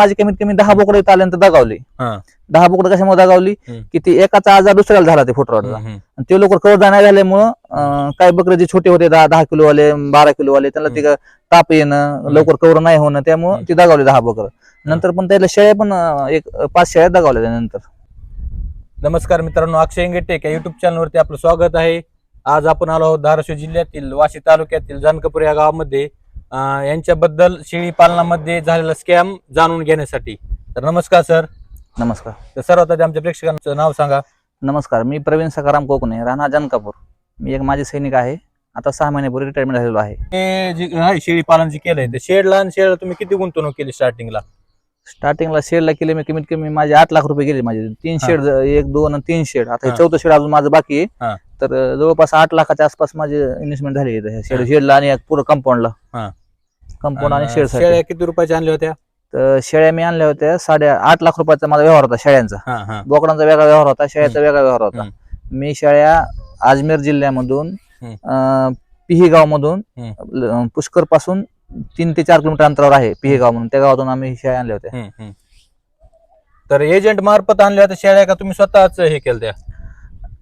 माझी कमीत कमी दहा बोकडे इथं आल्यानंतर दगावली. दहा बोकडे कशामुळे दगावली. की ते एकाचा आजार दुसऱ्याला झाला ते फुटरॉडचा. आणि ते लवकर कवडा नाही झाल्यामुळं काही बकरे जे छोटे होते दहा दहा किलो वाले बारा किलो वाले त्यांना ते ताप येणं लवकर कवर नाही होणं त्यामुळं. ती दगावली दहा बकर. नंतर पण त्याला शेळ्या पण एक पाच शेळ्या दगावल्या त्यानंतर. नमस्कार मित्रांनो अक्षय इंगेटेक या युट्यूब चॅनलवरती आपलं स्वागत आहे. आज आपण आलो आहोत धाराशिव जिल्ह्यातील वाशी तालुक्यातील जानकपूर या गावामध्ये. यांच्याबद्दल शेळी पालनामध्ये झालेला स्कॅम जाणून घेण्यासाठी. तर नमस्कार सर नमस्कार. तर सर्वात आधी आमच्या प्रेक्षकांचं नाव सांगा. नमस्कार मी प्रवीण सकाराम कोकणे राहणार जानकापूर. मी एक माजी सैनिक आहे. आता सहा महिन्यापूर्वी रिटायरमेंट झालेलो आहे. हे जे आहे शेळी पालन जे केलंय. ते शेडला आणि शेडला तुम्ही किती गुंतवणूक केली स्टार्टिंगला स्टार्टिंगला शेडला केले मी कमीत कमी माझे आठ लाख रुपये गेले माझे. तीन हा. शेड एक दोन आणि तीन शेड. आता हे हा. चौथं शेड अजून माझं बाकी हा. आहे तर जवळपास आठ लाखाच्या आसपास माझे इन्व्हेस्टमेंट झाली शेड हा. शेडला आणि पूर्ण कंपाऊंडला हा. कंपाऊंड आणि शेड शेळ्या किती रुपयाच्या आणल्या होत्या? तर शेळ्या मी आणल्या होत्या साडे आठ लाख रुपयाचा माझा व्यवहार होता शेळ्यांचा. बोकडांचा वेगळा व्यवहार होता शेळ्याचा वेगळा व्यवहार होता. मी शेळ्या अजमेर जिल्ह्यामधून. पिहेगाव मधून पुष्करपासून तीन ते चार किलोमीटर अंतरावर आहे पिहेगाव म्हणून त्या गावातून आम्ही शेळ्या आणल्या होत्या. तर एजंट मार्फत आणल्या होत्या शेळ्या का तुम्ही स्वतःच हे केलं त्या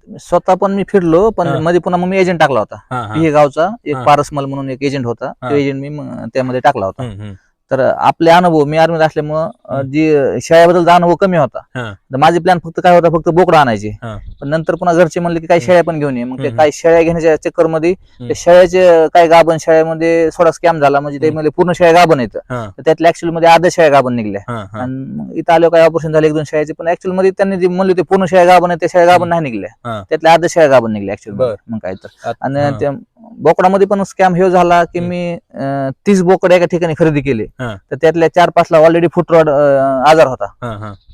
स्वतः पण मी फिरलो पण हा. मध्ये पुन्हा मग मी एजंट टाकला होता हा, हा. पिहेगावचा एक हा. पारसमल म्हणून एक एजंट होता हा. तो एजंट मी मग त्यामध्ये टाकला होता हम्म, हम्म. तर आपले अनुभव मी आर्मीत असल्यामुळं जी शेळ्याबद्दल अनुभव कमी होता हा. तर माझी प्लॅन फक्त काय होता फक्त बोकडा आणायचे. पण नंतर पुन्हा घरचे म्हणले की काही शेळ्या पण घेऊन ये मग ते. काही शेळ्या घेण्याच्या चक्करमध्ये. ते शेळ्याचे काय गाभण शेळ्यामध्ये थोडा स्कॅम झाला म्हणजे हम्म. त्यामध्ये पूर्ण शेळ्या गाभण येतं तर त्यातल्या ऍक्च्युअलमध्ये आधा शेळ्या गाभण निघल्या. आणि इथं आल्यावर काय ऑपरेशन झाले एक दोन शेळ्याचे पण ऍक्च्युअलमध्ये त्यांनी जे म्हणले ते पूर्ण शेळ्या गाभण आहे त्या शेळ्या गाभण नाही निघल्या. त्यातल्या आधा शेळ्या गाभण निघल्या ऍक्च्युअल. मग काय तर आणि बोकडामध्ये पण स्कॅम हे झाला की. मी तीस बोकड एका ठिकाणी खरेदी केले. तर त्यातल्या चार पाच ला ऑलरेडी फुटरॉड आजार होता.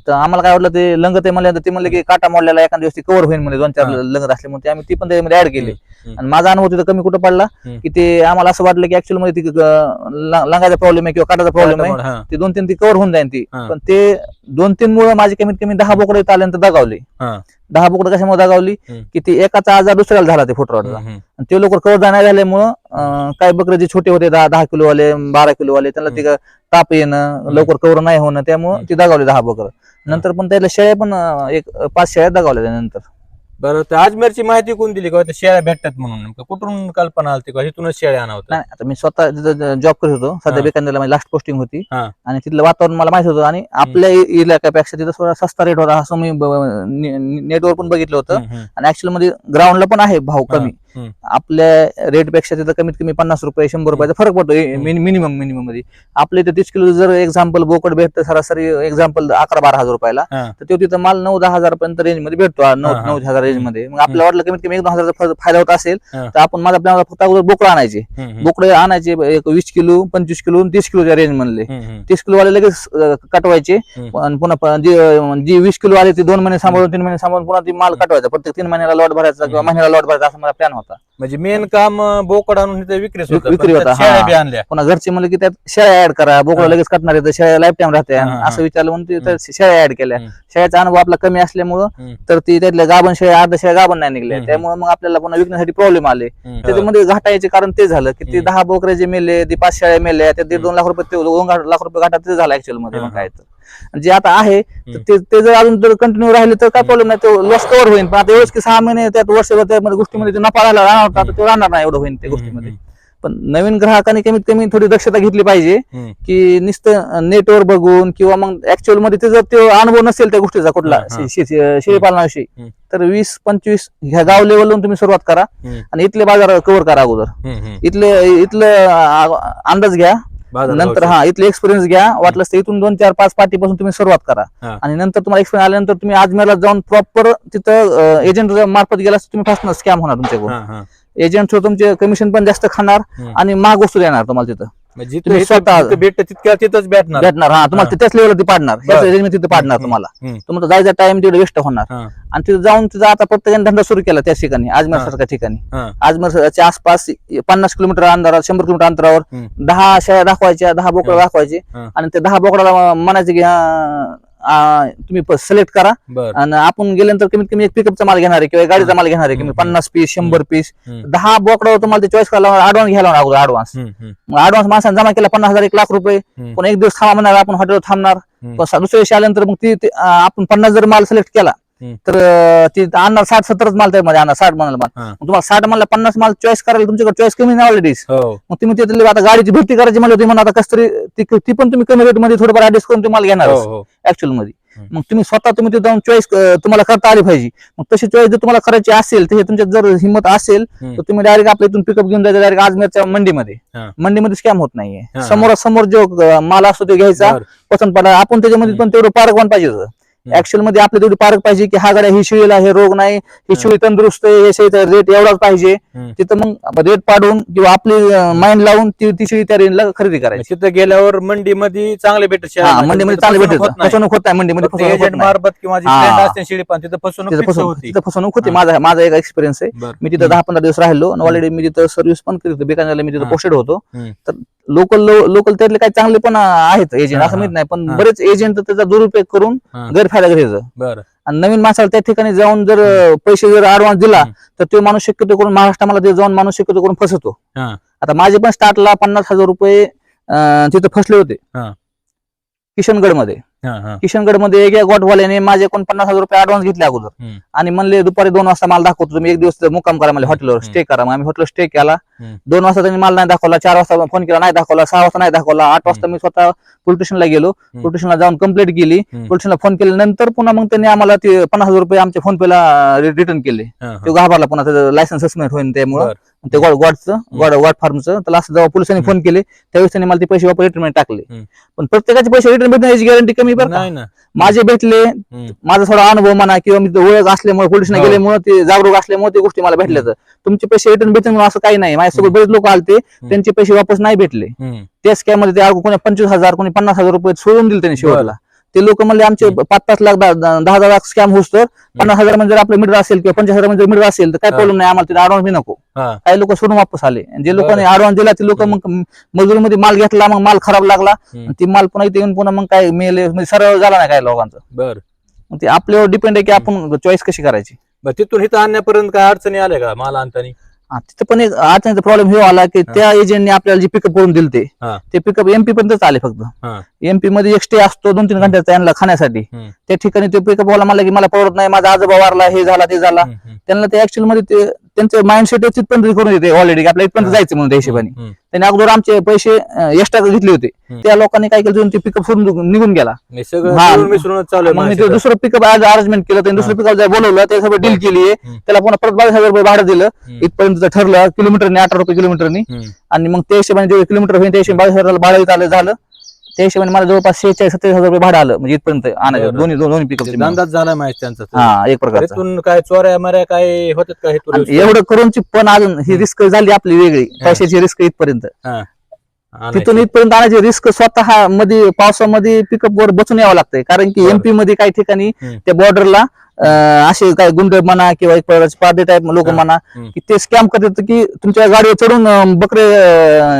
तर आम्हाला काय वाटलं ते लंग ते म्हणले ते म्हणले की काटा मोडलेला एखाद्या दिवस कव्हर होईल म्हणजे दोन चार. लंगत असल्यामुळे ते आम्ही ती पण त्यामध्ये ऍड केली. आणि माझा अनुभव तिथं कमी कुठं पडला. की ते आम्हाला असं वाटलं की ऍक्च्युअलमध्ये लंगाचा प्रॉब्लेम आहे किंवा काटाचा प्रॉब्लेम आहे ते दोन तीन ती कव्हर होऊन जाईल ती. पण ते दोन तीन मुळे माझी कमीत कमी दहा बोकडे आल्यानंतर दगावली. दहा बोकडे कशामुळे दगावली. की ते एकाचा आजार दुसऱ्याला झाला ते फुटरॉडचा. आणि ते लवकर कव्हर नाही झाल्यामुळं काही बकरे जे छोटे होते दहा दहा किलो वाले बारा किलो वाले त्यांना ते ताप येणं लवकर कव्हर नाही होणं त्यामुळं. ती दगावली दहा बकर नंतर पण त्याला शेळ्या पण एक पाच शेळ्या दगावल्या त्यानंतर बरं तर अजमेरची माहिती कोण दिली का त्या शेळ्या भेटतात म्हणून नेमकं कुठून कल्पना आली का इथूनच शेळ्या आणा होत्या नाही आता मी स्वतः जॉब करत होतो सध्या. बेकांदरला माझी लास्ट पोस्टिंग होती हा. आणि तिथलं वातावरण मला माहीत होतं आणि आपल्या इ- इलाक्यापेक्षा तिथं थोडा सस्ता रेट होता असं मी नेटवर पण बघितलं होतं हम्म, हम्म. आणि ऍक्च्युअलमध्ये ग्राउंडला पण आहे भाव. कमी. आपल्या रेटपेक्षा तिथं कमीत कमी पन्नास रुपये शंभर रुपयाचा फरक पडतो. मिनिमम मिनिमममध्ये आपल्या इथे तीस किलो जर एक्झाम्पल बोकड भेटतं सरासरी एक्झाम्पल अकरा बारा हजार रुपयाला. तर तो तिथं माल नऊ दहा हजार पर्यंत रेंजमध्ये भेटतो नऊ. नऊ हजार रेंजमध्ये मग आपल्याला वाटलं कमीत कमी एक दोन हजारचा फायदा होत असेल. तर आपण माझा आपल्याला फक्त अगोदर बोकडं आणायचे. बोकडे आणायचे एक वीस किलो पंचवीस किलो तीस किलोच्या रेंज हम्म. तीस किलो वाले लगेच कटवायचे पुन्हा जी वीस किलो आले ते दोन महिने सांभाळून तीन महिने सांभाळून पुन्हा ती माल कटवायचा प्रत्येक तीन महिन्याला लॉट भरायचा किंवा. महिन्याला लॉट भरायचा असा माझा प्लॅन होता म्हणजे मेन काम बोकड आणून इथे होतं विक्री पण होता, त्यात शेळ्या हा. बी आणल्या पुन्हा घरचे म्हणले की त्यात शेळ्या ऍड करा बोकडं. लगेच कटणार आहे तर शेळ्या लाईफ टाइम राहते हा, हा. असं विचारलं म्हणून ते शेळ्या ऍड केल्या हम्म. शेळ्याचा अनुभव आपला कमी असल्यामुळं हम्म. तर ती त्यातल्या गाभण शेळ्या अर्ध्या शेळ्या गाभण नाही निघल्या हम्म. त्यामुळे मग आपल्याला पुन्हा विकण्यासाठी प्रॉब्लेम आले हम्म. त्याच्यामध्ये घाटायचे कारण ते झालं की ते हम्म. दहा बोकरे जे मेले ते पाच शेळ्या मेल्या ते दीड दोन लाख रुपये ते दोन लाख रुपये घाटात ते झालं ऍक्च्युअलमध्ये हा, मग काय तर आणि जे आता आहे तर. ते ते जर अजून जर कंटिन्यू राहिले तर काय प्रॉब्लेम नाही ते लॉस कव्हर होईल पण आता एवढंच की सहा महिने त्यात वर्ष त्यामध्ये गोष्टीमध्ये नफा राहिला राहणार होता तर ते राहणार नाही एवढं होईल त्या गोष्टीमध्ये पण नवीन ग्राहकांनी कमीत कमी थोडी दक्षता घेतली पाहिजे. की नुसतं नेटवर बघून किंवा मग ऍक्च्युअलमध्ये ते जर ते अनुभव नसेल त्या गोष्टीचा कुठला शेळीपालनाविषयी. तर वीस पंचवीस ह्या गाव लेवलवरून तुम्ही सुरुवात करा. आणि इथले बाजार कव्हर करा अगोदर. इथले इथलं अंदाज घ्या नंतर हा इथले एक्सपिरियन्स घ्या वाटलं तर इथून दोन चार पाच पार्टीपासून तुम्ही सुरुवात करा. आणि नंतर तुम्हाला एक्सपिरियन्स आल्यानंतर तुम्ही अजमेरला जाऊन प्रॉपर तिथं एजंट मार्फत गेला तुम्ही फास्ट स्कॅम होणार तुमच्याकडून. एजंट तुमचे कमिशन पण जास्त खाणार. आणि महाग वस्तू देणार तुम्हाला तिथं म्हणजे जिथं तुम्ही इथं- स्वतः- जिथं भेटतं तितक्या तिथंच भेटणार भेटणार हा तुम्हाला हा. लेवलला ती पाडणार तिथे पाडणार तुम्हाला हम्म. तुम्हाला जायचा टाइम तिथे वेस्ट होणार हा, आणि तिथे जाऊन तिथं आता प्रत्येकाने धंदा सुरू केला त्या ठिकाणी अजमेर हा. सारख्या ठिकाणी हा. अजमेरच्या आसपास पन्नास किलोमीटर अंतरावर शंभर किलोमीटर अंतरावर हम्म. दहा शेळ्या दाखवायच्या दहा बोकडं हा. दाखवायचे हा. आणि ते दहा बोकडाला म्हणायचे की हा, तुम्ही सिलेक्ट करा बर आणि आपण गेल्यानंतर कमीत कमी एक पिकअपचा माल घेणार आहे किंवा एक गाडीचा माल घेणार आहे हम्म. पन्नास पीस शंभर पीस हम्म. दहा बोकडावर तुम्हाला ते चॉईस करायला ऍडव्हान्स घ्यायला लागणार अगोदर ऍडव्हान्स हम्म, हम्म, मग ऍडव्हान्स माणसाने जमा केला पन्नास हजार एक लाख रुपये हम्म. पण एक दिवस थांबा म्हणणार आपण हॉटेलवर थांबणार हम्म. पण सा- दुसऱ्या दिवशी आल्यानंतर मग ती ती, अं, आपण पन्नास जर माल सिलेक्ट केला. तर ती आणणार साठ सत्तरच माल त्यामध्ये आणणार साठ माल माल हा. मग तुम्हाला साठ माल पन्नास माल चॉईस करायला तुमच्याकडे चॉईस कमी नाही ऑलरेडी हो मग तुम्ही तिथले आता गाडीची भरती करायची म्हणलं तुम्ही म्हणा आता कसं तरी ती ती पण तुम्ही कमी रेटमध्ये थोडंफार ऍडजस्ट करून तुम्हाला घेणार हो हो ऍक्च्युअलमध्ये हम्म. मग तुम्ही स्वतः तुम्ही तिथे जाऊन चॉईस तुम्हाला करता आली पाहिजे मग तशी चॉईस जर तुम्हाला करायची असेल तर हे तुमच्यात जर हिंमत असेल हम्म. तर तुम्ही डायरेक्ट आपल्या इथून पिकअप घेऊन जायचं डायरेक्ट आजमेरच्या मंडीमध्ये हा. मंडीमध्ये स्कॅम होत नाहीये हा. समोरासमोर जो अं, माल असतो तो घ्यायचा बर. पसंत पडला आपण त्याच्यामध्ये पण तेवढं पारक पण पाहिजे होतं ऍक्च्युअलमध्ये आपल्या तेवढी पारक पाहिजे की हा गाड्या ही शिळीला हे रोग नाही ही. शिळी तंदुरुस्त आहे हे रेट एवढाच पाहिजे. तिथं मग रेट पाडून किंवा आपली माइंड लावून ती ती शिळी त्या रेंजला खरेदी करायची तिथं गेल्यावर मंडीमध्ये चांगले भेटत मंडीमध्ये चांगले भेटत फसवणूक होत नाही मंडीमध्ये. मार्फत किंवा पण तिथं फसवणूक तिथं fix फसवणूक होती तिथं फसवणूक होती. माझा माझा एक एक्सपिरियन्स आहे. मी तिथं. दहा पंधरा दिवस राहिलो ऑलरेडी मी तिथं सर्व्हिस पण करीत होतो बेकानेरला मी तिथं. पोस्टेड होतो. तर लोकल लोकल त्यातले काही चांगले पण आहेत एजंट असं माहीत नाही पण. बरेच एजंट त्याचा दुरुपयोग करून. गैरफायदा घ्यायचं आणि नवीन माणसाला त्या ठिकाणी जाऊन जर पैसे जर ऍडव्हान्स दिला. तर तो माणूस शक्यतो करून महाराष्ट्राला ते जाऊन माणूस शक्यतो करून फसवतो. आता माझे पण स्टार्टला पन्नास हजार रुपये तिथं फसले होते. किशनगडमध्ये हा हा किशनगडमध्ये एक गोटवाल्याने माझे कोण पन्नास हजार रुपये ऍडव्हान्स घेतले अगोदर. आणि म्हणले दुपारी दोन वाजता माल दाखवतो तुम्ही एक दिवस मुक्काम करा मला हॉटेलवर. स्टे करा मग आम्ही हॉटेल स्टे केला. दोन वाजता त्यांनी माल नाही दाखवला चार वाजता फोन केला नाही दाखवला सहा वाजता नाही दाखवला आठ वाजता मी स्वतः पोलीस स्टेशनला गेलो. पोलीस स्टेशनला जाऊन कंप्लेंट केली. स्टेशनला फोन केल्यानंतर पुन्हा मग त्यांनी आम्हाला ते पन्नास हजार रुपये आमच्या फोन पेला रिटर्न केले. तो घाबरला पुन्हा त्याचं लायसन्स सस्पेंड होईल त्यामुळे. ते गॉड गॉडचं गॉड गॉड फार्मचं. त्याला असं जेव्हा पोलिसांनी फोन केले त्यावेळेस त्यांनी मला ते पैसे वापस रिटर्न टाकले. पण प्रत्येकाचे पैसे रिटर्न भेटणे याची गॅरंटी कमी बरं ना. माझे भेटले. माझा थोडा अनुभव म्हणा किंवा मी ओळख असल्यामुळे पोलिसने हो. गेल्यामुळे ते जागरूक असल्यामुळे ते गोष्टी मला भेटल्या तुमचे पैसे रिटर्न म्हणून असं काही नाही. माझ्यासोबत बरेच लोक आलते त्यांचे पैसे वापस नाही भेटले. त्या स्कॅममध्ये ते कोणी पंचवीस हजार कोणी पन्नास हजार रुपये सोडून दिले त्यांनी शेवटला. ते लोक म्हणले आमचे. पाच पाच लाख दहा दहा हजार लाख स्कॅम होस तर पन्नास हजार जर आपलं मीटर असेल किंवा पंचास हजारमध्ये मीटर असेल तर काय. प्रॉब्लेम नाही आम्हाला तिथे ऍडव्हान्स बी नको. काही लोक सोडून वापस आले. जे लोकांनी बरं. ऍडव्हान्स दिला ते लोक मग मजुरीमध्ये माल घेतला मग माल खराब लागला. ती माल पुन्हा इथे येऊन पुन्हा मग काय मेले म्हणजे सरळ झाला नाही काय लोकांचं. बर. ते आपल्यावर डिपेंड आहे की आपण चॉईस कशी करायची. तिथून इथं आणण्यापर्यंत काय अडचणी आल्या का मला आणतानी? तिथं पण एक अडचणीचा प्रॉब्लेम हे आला की त्या एजंटने आपल्याला जे पिकअप करून दिले ते हा. ते पिकअप एमपी पर्यंतच आले फक्त हा. एमपी मध्ये एक स्टे असतो दोन तीन घंट्याचा यांना खाण्यासाठी हम्म. त्या ठिकाणी ते पिकअप वाला मला की मला परवडत नाही माझा आजोबा वारला हे झाला ते झाला हम्म, हम्म. त्यांना ते ऍक्च्युअलमध्ये ते त्यांचं माइंडसेट तिथपर्यंत करून देते ऑलरेडी आपल्या इथपर्यंत. जायचं म्हणून त्या हिशोबाने. त्यांनी अगोदर आमचे पैसे एक्स्ट्रा घेतले होते. त्या लोकांनी काय केलं ते पिकअप सोडून निघून गेला. दुसरं पिकअप आज अरेंजमेंट केलं त्यांनी दुसरं पिकअप बोलवलं त्यासोबत डील केली. त्याला पुन्हा परत बावीस हजार रुपये भाडं दिलं. इथपर्यंत ठरलं किलोमीटरने अठरा रुपये किलोमीटरनी. आणि मग त्या हिशोबाने जे किलोमीटर होईल त्या हिशोबाने बावीस हजाराला भाडं झालं त्या हिशोबाने मला जवळपास शेहेचाळीस सत्तावीस हजार रुपये भाडं आलं म्हणजे इथपर्यंत आणायचं. दोन्ही दोन्ही ते पिकअप धंदाच झाला माहिती त्यांचा तो. हा एक प्रकारचा. तिथून काय चोऱ्या माऱ्या काय होतात का हे तुला एवढं करूनची पण अजून ही रिस्क झाली आपली वेगळी. पैशाची रिस्क इथपर्यंत. हा. तिथून इथपर्यंत आणायची रिस्क स्वतः मध्ये पावसामध्ये पिकअप वर बसून यावं लागतंय कारण की. एमपी मध्ये काही ठिकाणी. त्या बॉर्डरला असे काही गुंड म्हणा किंवा एक प्रकारचे पादे टाईप लोक. म्हणा. की ते स्कॅम करतात की तुमच्या गाडीवर चढून बकरे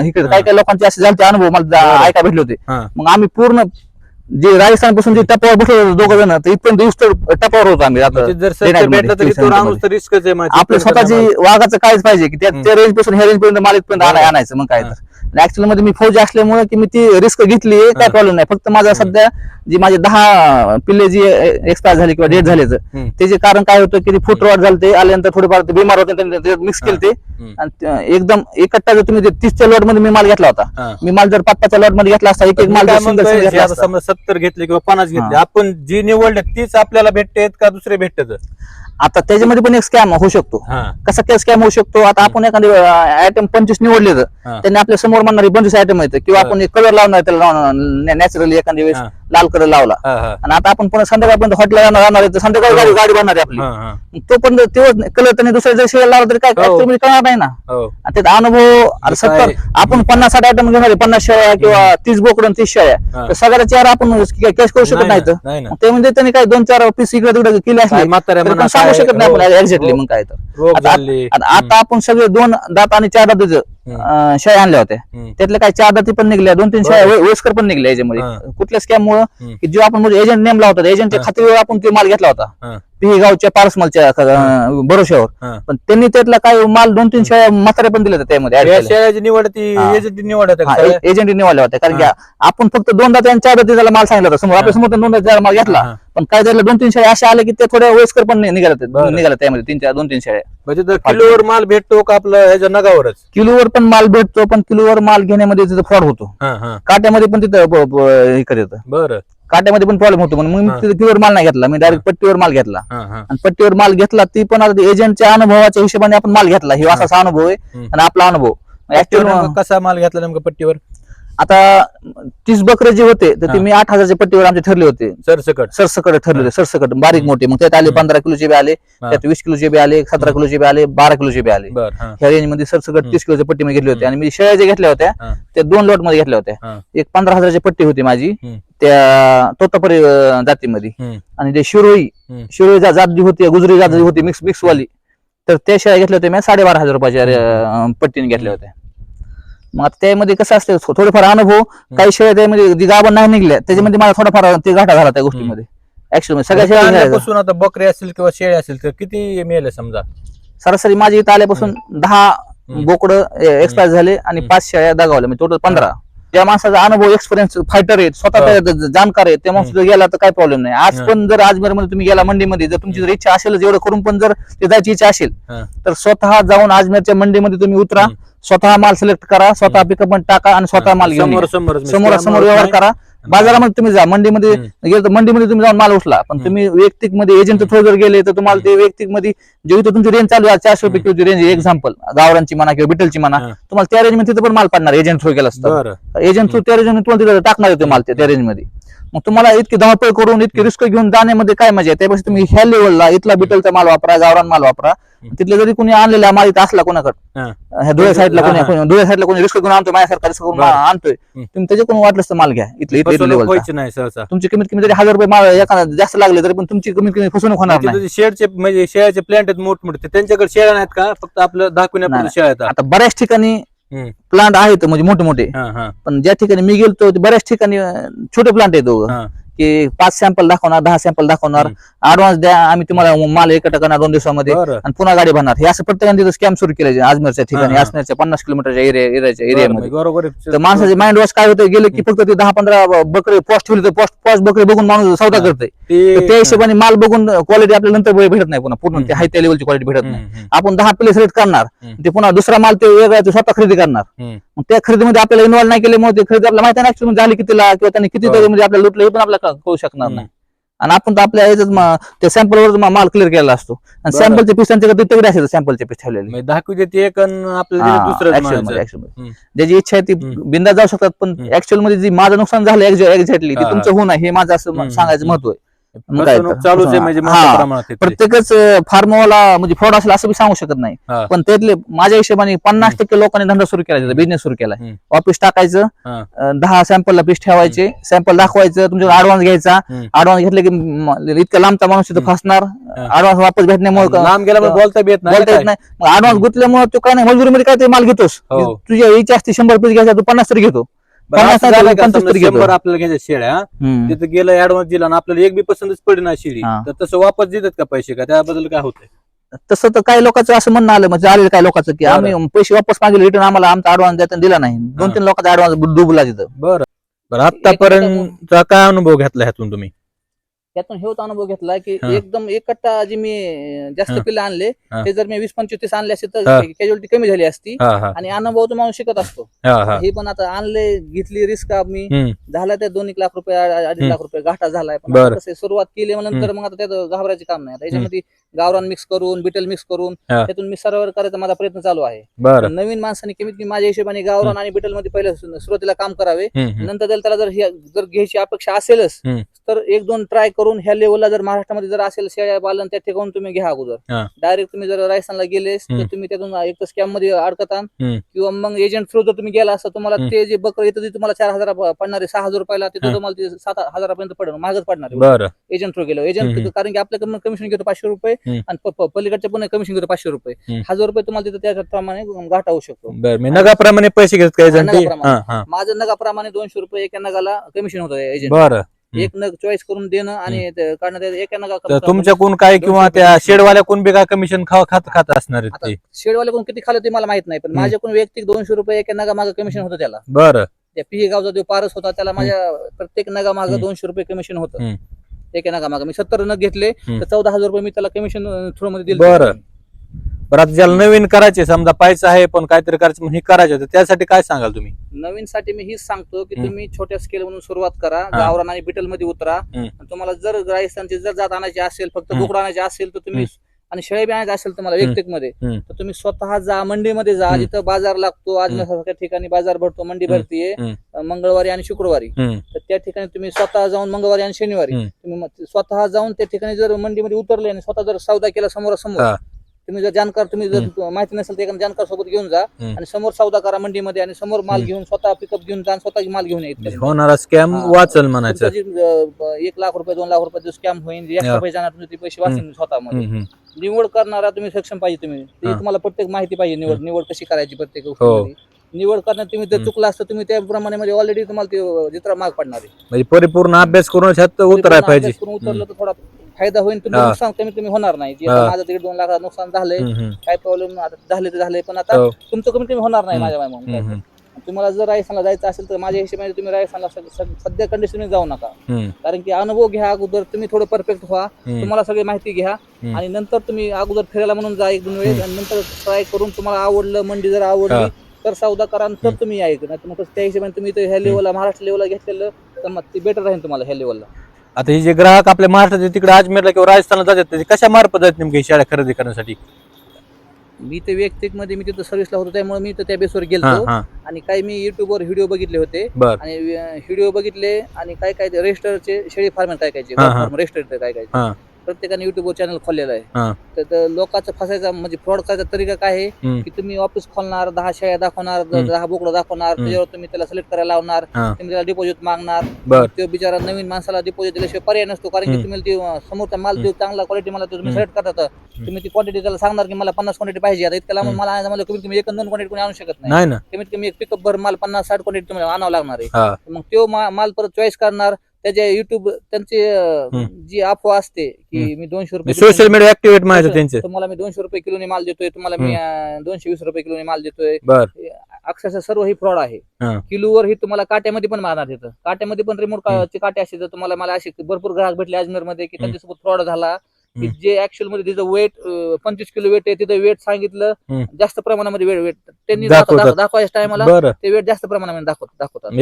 इकडे काही काही लोकांचे असे झाले अनुभव मला. ऐकायला भेटले होते. मग आम्ही पूर्ण जे राजस्थानपासून जे टपावर बसलो होतो दोघ जण तर इथपर्यंत दिवस तर टपावर होतो आम्ही आता म्हणजे. आपल्या स्वतःची. वाघाचं कायच पाहिजे की त्या रेंजपासून ह्या रेंज पर्यंत माल इथपर्यंत आणायचं मग काय. तर ऍक्च्युअली मध्ये मी फौजी असल्यामुळे की मी ती रिस्क घेतली काय. प्रॉब्लेम नाही फक्त माझा. सध्या जी माझे दहा पिल्ले जी एक्सपायर झाली किंवा डेट झाले. त्याचे कारण काय होतं की फुट रॉड झाले ते आल्यानंतर थोडेफार बिमार होते मिक्स केले ते एकदम एकट्टा जर तुम्ही तीसच्या लॉटमध्ये मी माल घेतला होता. मी माल जर पाच पाचच्या लॉटमध्ये घेतला असता एक एक माल समजा सत्तर घेतले किंवा पन्नास घेतले. आपण जी निवडले तीच आपल्याला भेटते का दुसरे भेटत आता त्याच्यामध्ये पण एक स्कॅम होऊ शकतो कसा काय स्कॅम होऊ शकतो आता आपण एखादी आयटम पंचवीस निवडले तर. त्यांनी आपल्यासमोर म्हणणारी पंचवीस आयटम येतं किंवा. आपण कलर लावणार त्याला नॅचरली एखाद्या वेळेस. लाल कलर लावला. हा हा. आणि आता आपण पुन्हा संध्याकाळपर्यंत हॉटेल राहणार आहे. तर संध्याकाळी गाडी गाडी बनणार आहे आपली. हा, हा. तो पण तेव्हा कलर त्यांनी दुसऱ्या जर शेअर लावला तरी काय हो. म्हणजे कळणार नाही ना. हो. आणि त्याचा अनुभव सत्तर आपण पन्नास साठ आयटम घेणार पन्नास शेळ्या किंवा तीस बोकडं तीस शेळ्या. हा. तर सगळ्या चार आपण कॅश करू शकत नाही ते म्हणजे त्यांनी काय दोन चार पीस इकडे तिकडे केले असले सांगू शकत नाही आपण एक्झॅक्टली मग काय तर. आता- आपण सगळे दोन दात आणि चार दातीचं शेळ्या आणल्या होत्या. त्यातल्या काही चार दाती पण निघल्या दोन तीन वय- वयस्कर पण निघल्या याच्यामध्ये. कुठल्या स्कॅम. की जो आपण म्हणजे एजंट नेमला होता एजंटच्या. खात्यावर आपण ते माल घेतला. होता पिही गावच्या पारसमलच्या हा. पण त्यांनी त्यातला काय माल दोन तीन शेळ्या म्हातारे पण दिले होते त्यामध्ये निवड ती. एजंट निवड? एजंट निवडल्या होत्या कारण की. आपण फक्त दोनदा त्यांच्या आधी त्याला माल सांगितला होता समोर आपल्यासमोर दोनदा माल घेतला. पण काय त्याला दोन तीन शेळ्या अशा आल्या की ते थोड्या वयस्कर पण निघाल्या बरं. निघाल्या त्यामध्ये तीन चार दोन तीन शेळ्या म्हणजे तर किलोवर माल भेटतो का आपलं ह्याच्या नगावरच? किलोवर पण माल भेटतो पण किलोवर माल घेण्यामध्ये तिथं फ्रॉड होतो. हा हा. काट्यामध्ये पण तिथं ब- ब- हे करत बरं. काट्यामध्ये पण प्रॉब्लेम होतो म्हणून मग. मी तिथं किलोवर माल नाही घेतला मी डायरेक्ट पट्टीवर माल घेतला. हा हा. आणि पट्टीवर माल घेतला ती पण आता एजंटच्या अनुभवाच्या हिशोबाने आपण माल घेतला. हे असा अनुभव आहे हम्म. आणि आपला अनुभव. पट्टीवर ऍक्च्युअली नेमकं कसा माल घेतला नेमकं पट्टीवर? आता तीस बकरे जे होते तर. ते मी आठ हजारच्या पट्टीवर आमचे ठरले होते सरसकट सरसकट ठरले होते सरसकट बारीक. मोठे मग त्यात आले. पंधरा किलोचे बी आले. त्यात वीस किलोचे बी आले सतरा. किलोचे बी आले बारा किलोचे बी आले ह्या रेंजमध्ये सरसकट. तीस किलोच्या पट्टी मध्ये घेतले होते. आणि मी शेळ्या जे घेतल्या होत्या. त्या दोन लॉटमध्ये घेतल्या. होत्या एक पंधरा हजाराची पट्टी होती माझी. त्या तोतापरी जातीमध्ये. आणि ते शिरोई. शिरोई जा- जात जी होती गुजरी जात जी होती मिक्स मिक्स वाली तर त्या शेळ्या घेतल्या होत्या मी साडेबारा हजार रुपयाच्या पट्टीने घेतल्या होत्या मग आता त्यामध्ये कसं असतं थोडेफार अनुभव काही शेळ्या त्यामध्ये जी गाभण नाही निघल्या त्याच्यामध्ये मला थोडाफार ते गाठा झाला त्या गोष्टीमध्ये ऍक्च्युअली सगळ्या शेळ्या. आणल्यापासून आता बकरी असेल किंवा शेळी असेल तर किती मेल समजा सरासरी माझी इथं आल्यापासून दहा. बोकड एक्सपायर झाले आणि. पाच शेळ्या दगावल्या म्हणजे टोटल पंधरा त्या माणसाचा अनुभव एक्सपिरियन्स फायटर आहेत स्वतः हा. ज- जाणकार आहेत त्या माणूस जर गेला तर काय प्रॉब्लेम नाही आज. पण जर अजमेरमध्ये तुम्ही गेला मंडीमध्ये जर तुमची जर इच्छा असेल एवढं करून पण जर ते जायची इच्छा असेल हा. तर स्वतः जाऊन अजमेरच्या मंडीमध्ये तुम्ही उतरा. स्वतः माल सिलेक्ट करा स्वतः पिकअप पण टाका आणि स्वतः माल घेऊन समोर या. समोर समोर समोर व्यवहार करा. बाजारामध्ये तुम्ही जा मंडीमध्ये. गेलं तर मंडीमध्ये तुम्ही जाऊन माल उचला. पण. तुम्ही वैयक्तिकमध्ये एजंट थ्रू जर गेले तर तुम्हाला ते वैयक्तिकमध्ये जे इथं तुमची रेंज चालू आहे चारशे रुपये किलोची रेंज एक्झाम्पल गावरांची म्हणा किंवा बिटलची म्हणा हा. तुम्हाला त्या रेंजमध्ये तिथं पण माल पडणार एजंट थ्रू गेला असतं. बर. एजंट थ्रू त्या रेंजमध्ये तुम्हाला तिथं टाकणार येतो माल ते- त्या रेंजमध्ये. मग तुम्हाला इतकी धावपळ करून इतकी रिस्क घेऊन जाण्यामध्ये काय मजा आहे? त्यापेक्षा तुम्ही ह्या लेवलला इथला बिटलचा माल वापरा गावरान माल वापरा. तिथले जरी कोणी आणलेला माल इथं असला कोणाकडे हा. ह्या धुळे साईडला कोणी. कोणी- धुळे साईडला कोणी रिस्क घेऊन आणतोय माझ्यासारखा रिस्क करून बरं. आणतोय. तुम्ही त्याच्याकडून वाटलंच तर माल घ्या इथलं इथलं फसवणूक लेवलचा व्हायची नाही सहसा तुमची कमीत कमी जरी हजार रुपये माल एखादा जास्त लागले तरी पण तुमची कमीत कमी फसवणूक होणार नाही तिथे शेडचे म्हणजे शेळ्याचे प्लांट आहेत मोठमोठे त्यांच्याकडे शेळ्या नाहीत का फक्त आपलं दाखवण्यापुरतं नाही. शेळ्या आहेत आता बऱ्याच ठिकाणी हम्म. प्लांट आहेत म्हणजे मोठे मोठे हा हा पण ज्या ठिकाणी मी गेलतो ते बऱ्याच ठिकाणी अं, छोटे प्लांट आहेत दोघं हा की पाच सॅम्पल दाखवणार दहा सॅम्पल दाखवणार. ऍडव्हान्स द्या आम्ही तुम्हाला माल एकटा करणार दोन दिवसामध्ये. बरं. आणि पुन्हा गाडी भरणार. हे असं प्रत्येकाने तिथं स्कॅम सुरू केले अजमेरच्या ठिकाणी हा, हा. असण्याच्या पन्नास किलोमीटरच्या एरिया एरियाच्या एरियामध्ये बरोबर आहे. तर माणसाचे माइंड वॉश काय होतं गेले की फक्त ते दहा पंधरा बकरे पोस्ट ठेवले तर पोस्ट पोस्ट बकरे बघून माणूस सौदा. करते ते- त्या हिशोबाने माल बघून क्वालिटी आपल्याला नंतर भेटत नाही पुन्हा पूर्ण ते. हाय त्या लेवलची क्वालिटी भेटत नाही आपण दहा प्लेस रेट करणार. ते पुन्हा दुसरा माल ते वेगळा तो स्वतः खरेदी करणार. मग त्या खरेदीमध्ये आपल्याला इन्व्हॉल्व नाही केल्यामुळे ते खरेदी आपल्याला माहिती नाही actually झाली कितीला किंवा त्यांनी किती. त्याच्यामध्ये आपल्याला लुटलं हे पण आपल्याला क- कळू शकणार. नाही आणि आपण तर आपल्या ह्याच्यात म- त्या सॅम्पलवर माल क्लिअर केलेला असतो आणि बरं. सॅम्पलचे पीस त्यांच्याकडे तेवढे असेल सॅम्पलचे पीस ठेवलेले म्हणजे दाखवू देते एक आणि आपल्याला हा, दिलं दुसरंच actual म्हणायचं. मध्ये, actual मध्ये. हम्म. ज्याची इच्छा आहे ती हम्म. बिंदा जाऊ शकतात पण हम्म. ऍक्च्युअलमध्ये जी माझं नुकसान झालं एक्झॅक्टली ते हा, तुमचं होऊ नये हे माझं असं हम्म, सांगायचं हम्म. महत्त्व आहे फसवणूक? चालूच आहे म्हणजे हा. प्रमाणात. प्रत्येकच फार्मवाला म्हणजे फ्रॉड असेल असं बी सांगू शकत नाही हा. पण त्यातले माझ्या हिशोबाने पन्नास टक्के लोकांनी धंदा सुरू केला बिझनेस सुरू केला हम्म. ऑफिस टाकायचं हा. अं, दहा सॅम्पलला पीस ठेवायचे सॅम्पल दाखवायचं तुमच्याकडे ऍडव्हान्स घ्यायचा हम्म. ऍडव्हान्स घेतले की म- इतका लांबचा माणूस तिथं. फसणार. ऍडव्हान्स वापस भेटण्यामुळे लांब गेला बोलता बोलता बी येत नाही बोलता येत नाही ऍडव्हान्स गुंतल्यामुळे तो काय नाही मजुरीमध्ये काय ते माल घेतोस हो. तुझ्या इच्छा असते शंभर पीस घ्यायचा तू पन्नास तरी घेतो पन्नास पंचवीस तरी घेतो. शंभर आपल्याला घ्यायच्या शेळ्या? हम्म. तिथं गेलं ऍडव्हान्स दिला आणि आपल्याला एक बी पसंतच पडली ना हा. तर तसं वापस देतात का पैसे का त्याबद्दल काय होतंय तसं तर काही लोकांचं असं म्हणणं आलं म्हणजे आलेलं काही लोकांचं की बरं. आम्ही पैसे वापस मागितले रिटर्न आम्हाला आमचा ऍडव्हान्स द्या दिला नाही दोन. तीन लोकांचा ऍडव्हान्स डुबला तिथं बरं बरं आतापर्यंतचा काय अनुभव घेतला ह्यातून तुम्ही त्यातून हेच अनुभव घेतला की हा. एकदम एक कट्टा जे मी जास्त हा. पिल्ले आणले हा. ते जर मी वीस पंचवीस आणले असते हा. तर कॅज्युअलिटी कमी झाली असती हा हा आणि अनुभव तो माणूस शिकत असतो हा हा हे पण आता आणले घेतली रिस्क हम्म. झाला त्या दोन एक लाख रुपये अडीच हम्म. लाख रुपये घाटा झालाय पण बरं. आता कसं आहे, सुरुवात केली मग नंतर मग आता त्यात घाबरायचे काम नाही आता याच्यामध्ये गावरान मिक्स करून बिटल मिक्स करून हा. त्यातून मी सर्व करायचा माझा प्रयत्न चालू आहे बरं नवीन माणसाने कमीत कमी माझ्या हिशोबाने गावरान आणि बिटलमध्ये पहिल्या सु- सुरुवातीला काम करावे. नंतर जर त्याला जर हे- जर घ्यायची अपेक्षा असेलच हम्म. तर एक दोन ट्राय करून ह्या लेवलला जर महाराष्ट्रामध्ये जर असेल शेळ्या पालन त्या ठिकाणी तुम्ही घ्या अगोदर. डायरेक्ट तुम्ही जर राजस्थानला गेलेस तर हम्म. तुम्ही त्यातून एक तर स्कॅममध्ये अडकता हम्म. किंवा मग एजंट थ्रू जर तुम्ही गेला असता तुम्हाला हम्म. ते जे बकर येतं ते तुम्हाला चार हजार पडणारे सहा हजार रुपयाला तिथे हा. तुम्हाला ते सात हजारापर्यंत पडेल महागच पडणार बरं एजंट थ्रू गेलो एजंट हम्म. कारण की आपल्याकडनं कमिशन घेतो पाचशे रुपये हम्म. आणि प- प- पलीकडच्या पण कमिशन घेतो पाचशे रुपये. हम्म. हजार रुपये तुम्हाला तिथं त्याप्रमाणे घाटा होऊ शकतो. बरं मी नगाप्रमाणे पैसे घेत काही जण? ते नगाप्रमाणे. हा हा. माझं नगाप्रमाणे दोनशे रुपये एका नगाला कमिशन होतं एजंट बरं. एक नग चॉईस करून देणं आणि ते काढणं एका नगा तर तुमच्याकडून काय किंवा त्या शेडवाल्याकडून बी काय कमिशन खावा खात खात असणार आहेत ते? शेडवाल्याकडून किती खाल्लं ते मला माहीत नाही पण हम्म. माझ्याकडून वैयक्तिक दोनशे रुपये एका नगा मागं कमिशन होतं त्याला. बरं. त्या पिही गावचा जो पारस होता त्याला माझ्या प्रत्येक नगा मागं हम्म. दोनशे रुपये कमिशन होतं. हम्म. एका मागं मी सत्तर नग घेतले. तर चौदा हजार रुपये मी त्याला कमिशन थ्रू मध्ये दिले बरं. बरं आता ज्याला नवीन करायचे समजा पाहायचं आहे पण काहीतरी करायचं हे करायचं त्यासाठी काय सांगाल तुम्ही नवीन साठी मी हीच सांगतो की. तुम्ही छोट्या स्केल म्हणून सुरुवात करा गावरान आणि बिटलमध्ये उतरा तुम्हाला जर राजस्थानची जर जात आणायची असेल फक्त. बोकड आणायची असेल तर तुम्ही आणि शेळी बी आणायची असेल तुम्हाला वैयक्तिकमध्ये. तर तुम्ही स्वतः जा मंडीमध्ये जा. जिथं बाजार लागतो आज ठिकाणी बाजार भरतो मंडी. भरतीये. मंगळवारी आणि शुक्रवारी. तर त्या ठिकाणी तुम्ही स्वतः जाऊन मंगळवारी आणि शनिवारी. तुम्ही स्वतः जाऊन त्या ठिकाणी जर मंडीमध्ये उतरले आणि स्वतः जर सौदा केला समोरासमोर. तुम्ही जर जाणकार तुम्ही जर माहिती नसेल तर एखाद्या जाणकार सोबत घेऊन जा. आणि समोर सौदा करा मंडीमध्ये आणि समोर माल. घेऊन स्वतः पिकअप घेऊन जा आणि स्वतः माल घेऊन येईल होणारा स्कॅम. वाचल म्हणायचं एक लाख रुपये दोन लाख रुपये स्कॅम होईल. एक्स्ट्रा पैसे जाणार तुमचे ते पैसे वाचून स्वतःमध्ये. निवड करणारा तुम्ही सक्षम पाहिजे तुम्ही. तुम्हाला प्रत्येक माहिती पाहिजे निवड. निवड कशी करायची प्रत्येक हो. निवड करण्यात तुम्ही जर. चुकला असतं तुम्ही त्याप्रमाणे म्हणजे ऑलरेडी तुम्हाला ते जित्रा माग पडणार आहे म्हणजे परिपूर्ण अभ्यास करून उतरायला पाहिजे उतरलं तर थोडा फायदा होईल तुम्ही हा. नुकसान कमीत कमी होणार नाही जे हा. माझं दीड दोन लाख नुकसान झालंय हम्म, हम्म. काय प्रॉब्लेम झाले तर झाले पण आता हो. तुमचं कमीत कमी होणार नाही. माझ्या हम्म. तुम्हाला जर राजस्थानला जायचं असेल तर माझ्या हिशोबाने तुम्ही राजस्थानला सध्या कंडिशन जाऊ नका हम्म, कारण की अनुभव घ्या अगोदर तुम्ही थोडं परफेक्ट व्हा हम्म. तुम्हाला सगळी माहिती घ्या हम्म. आणि नंतर तुम्ही अगोदर फिरायला म्हणून जा एक दोन वेळेस आणि नंतर ट्राय करून तुम्हाला आवडलं मंडी जर. आवडली तर सौदा करा आणि तर हम्म. तुम्ही यायचं नाही तर मग त्या हिशोबाने तुम्ही इथं ह्या लेवलला महाराष्ट्र लेवलला घेतलेलं तर मग ते बेटर राहील तुम्हाला ह्या लेवलला आता हे जे ग्राहक आपल्या महाराष्ट्रात तिकडे अजमेरला किंवा राजस्थानला जातात ते कशा मार्फत जातात नेमके शाळा खरेदी करण्यासाठी? मी ते वैयक्तिकमध्ये मी तिथं सर्व्हिसला होतो त्यामुळे मी तर त्या बेसवर गेलो हा आणि काही मी युट्यूबवर व्हिडिओ बघितले होते. बर. आणि व्हिडिओ बघितले आणि काय काय रेजिस्टरचे शेळी फार्मर काय कायचे हा, हा. रेजिस्टर काय काय हा. प्रत्येकाने युट्यूबवर चॅनल खोललेलं हा. आहे तर- तर लोकांचं फसायचा म्हणजे फ्रॉड करायचा तरीका काय आहे हम्म. की तुम्ही ऑफिस खोलणार दहा शेळ्या दाखवणार द- हम्म. दहा बोकडं दाखवणार हम्म. त्याच्यावर तुम्ही त्याला सिलेक्ट करायला लावणार हा. तुम्ही त्याला डिपॉझिट मागणार बर तो बिचारा नवीन माणसाला डिपॉझिट दिल्याशिवाय पर्याय नसतो कारण की हम्म. तुम्ही ती अं, समोरचा माल देऊ चांगला क्वालिटी मला तो तुम्ही हम्म. सिलेक्ट करतात तुम्ही ती क्वांटिटी त्याला सांगणार की मला पन्नास क्वांटिटी पाहिजे आता इतक्या लांबून हम्म. मला आणायचं कमीत कमी एक आणि दोन क्वांटिटी कोणी आणू शकत नाही नाही ना कमीत कमी एक पिकअप भर माल पन्नास साठ क्वांटिटी तुम्हाला आणावं लागणार आहे हा मग तो मा- माल परत चॉईस करणार त्याचे युट्यूब त्यांचे. जी अफवा असते की मी दोनशे रुपये सोशल मीडिया ऍक्टिव्हेट माहिती त्यांचे. तुम्हाला मी दोनशे रुपये किलोने माल देतोय तुम्हाला मी दोनशे वीस रुपये किलोने माल देतोय. बर. अक्षरशः सर्व ही फ्रॉड आहे. किलोवर ही तुम्हाला काट्यामध्ये पण मारणार तिथं काट्यामध्ये पण रिमोट काटे तर तुम्हाला मला असे भरपूर ग्राहक भेटले अजमेरमध्ये की त्यांच्यासोबत फ्रॉड झाला. की. जे ऍक्च्युअलमध्ये तिथं वेट पंचवीस किलो वेट आहे तिथं वेट सांगितलं. जास्त प्रमाणामध्ये वेट वेट त्यांनी दाखवायच्या टायमाला ते वेट जास्त प्रमाणामध्ये दाखवत दाखवतात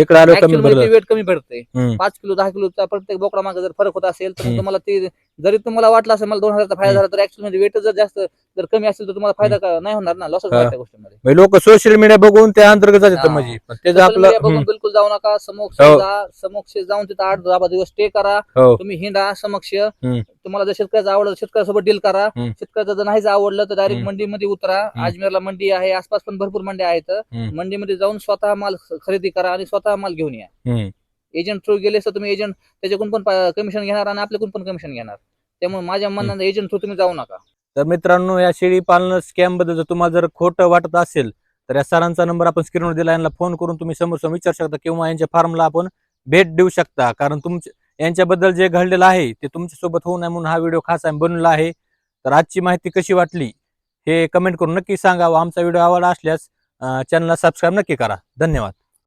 वेट कमी पडते हम्म. पाच किलो दहा किलोचा प्रत्येक बोकडा मागे जर फरक होत असेल तर. तुम्हाला ते जरी तुम्हाला वाटलं असेल मला दोन हजारचा फायदा झाला तर ऍक्च्युअलमध्ये वेट जर जास्त जर कमी असेल तर तुम्हाला फायदा का- नाही होणार ना लॉसच हा. होणार त्या गोष्टीमध्ये लोक सोशल मीडिया बघून त्या अंतर्गत जातात हा. म्हणजे पण त्याचं Social आपलं media बघून हम्म. बिलकुल जाऊ नका समक्ष हो. जा समक्ष जाऊन तिथं आठ दहा दिवस स्टे करा हो तुम्ही हिंडा समक्ष. तुम्हाला जर शेतकऱ्याचं आवडलं शेतकऱ्यासोबत डील करा हम्म. शेतकऱ्याचं जर नाहीच आवडलं तर डायरेक्ट हम्म. मंडीमध्ये उतरा हम्म. अजमेरला मंडी आहे आसपास पण भरपूर मंड्या आहेत हम्म. मंडीमध्ये जाऊन स्वतः माल खरेदी करा आणि स्वतः माल घेऊन या हम्म. एजंट थ्रू गेले तर तुम्ही एजंट त्याच्याकडून पण कमिशन घेणार आणि आपल्याकडून पण कमिशन घेणार त्यामुळे माझ्या मनात एजंट थ्रू तुम्ही जाऊ नका तर मित्रांनो या शेळी पालन स्कॅमबद्दल जर तुम्हाला जर खोटं वाटत असेल तर या सरांचा नंबर आपण स्क्रीनवर दिला यांना फोन करून तुम्ही समोर समोर विचारू शकता किंवा यांच्या फार्मला आपण भेट देऊ शकता. कारण तुमच्या यांच्याबद्दल जे घडलेलं आहे ते तुमच्यासोबत होऊ नये म्हणून हा व्हिडिओ खास आम्ही बनवला आहे. तर आजची माहिती कशी वाटली हे कमेंट करून नक्की सांगा व आमचा व्हिडिओ आवडला असल्यास चॅनलला सबस्क्राईब नक्की करा. धन्यवाद.